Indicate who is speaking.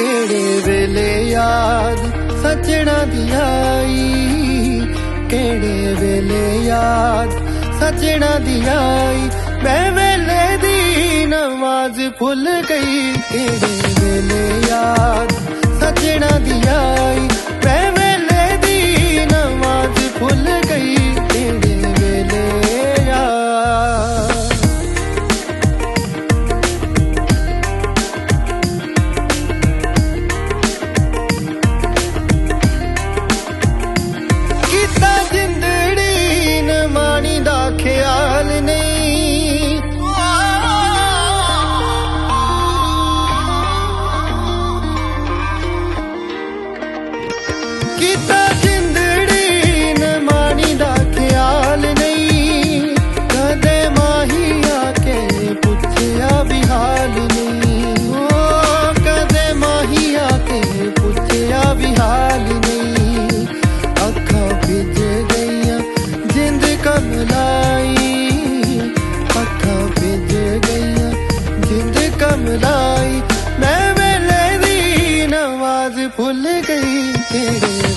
Speaker 1: ਕਿਹੜੇ ਵੇਲੇ ਯਾਦ ਸੱਜਣਾ ਦੀ ਆਈ? ਕਿਹੜੇ ਵੇਲੇ ਯਾਦ ਸੱਜਣਾ ਦੀ ਆਈ? ਮੈਂ ਵੇਲੇ ਦੀ ਨਮਾਜ਼ ਭੁੱਲ ਗਈ। ਕਿਹੜੇ ਵੇਲੇ ਯਾਦ ਕੀਤਾ ਜਿੰਦੜੀ ਨੇ ਮਾਣੀ ਦਾ ਖਿਆਲ ਨਹੀਂ। ਕਦੇ ਮਾਹੀ ਆ ਕੇ ਪੁੱਛਿਆ ਵੀ ਹਾਲ ਨਹੀਂ। ਓ, ਕਦੇ ਮਾਹੀ ਆ ਕੇ ਪੁੱਛਿਆ ਵੀ ਹਾਲ ਨਹੀਂ। ਅੱਖਾਂ ਭਿੱਜ ਗਈਆਂ, ਜਿੰਦ ਕਮਲਾਈ ਅੱਖਾਂ ਭਿੱਜ ਗਈਆਂ, ਜਿੰਦ ਕਮਲਾਈ ਮੈਂ ਵੇਲੇ ਦੀ ਨਵਾਜ਼ ਭੁੱਲ ਗਈ ਤੇਰੇ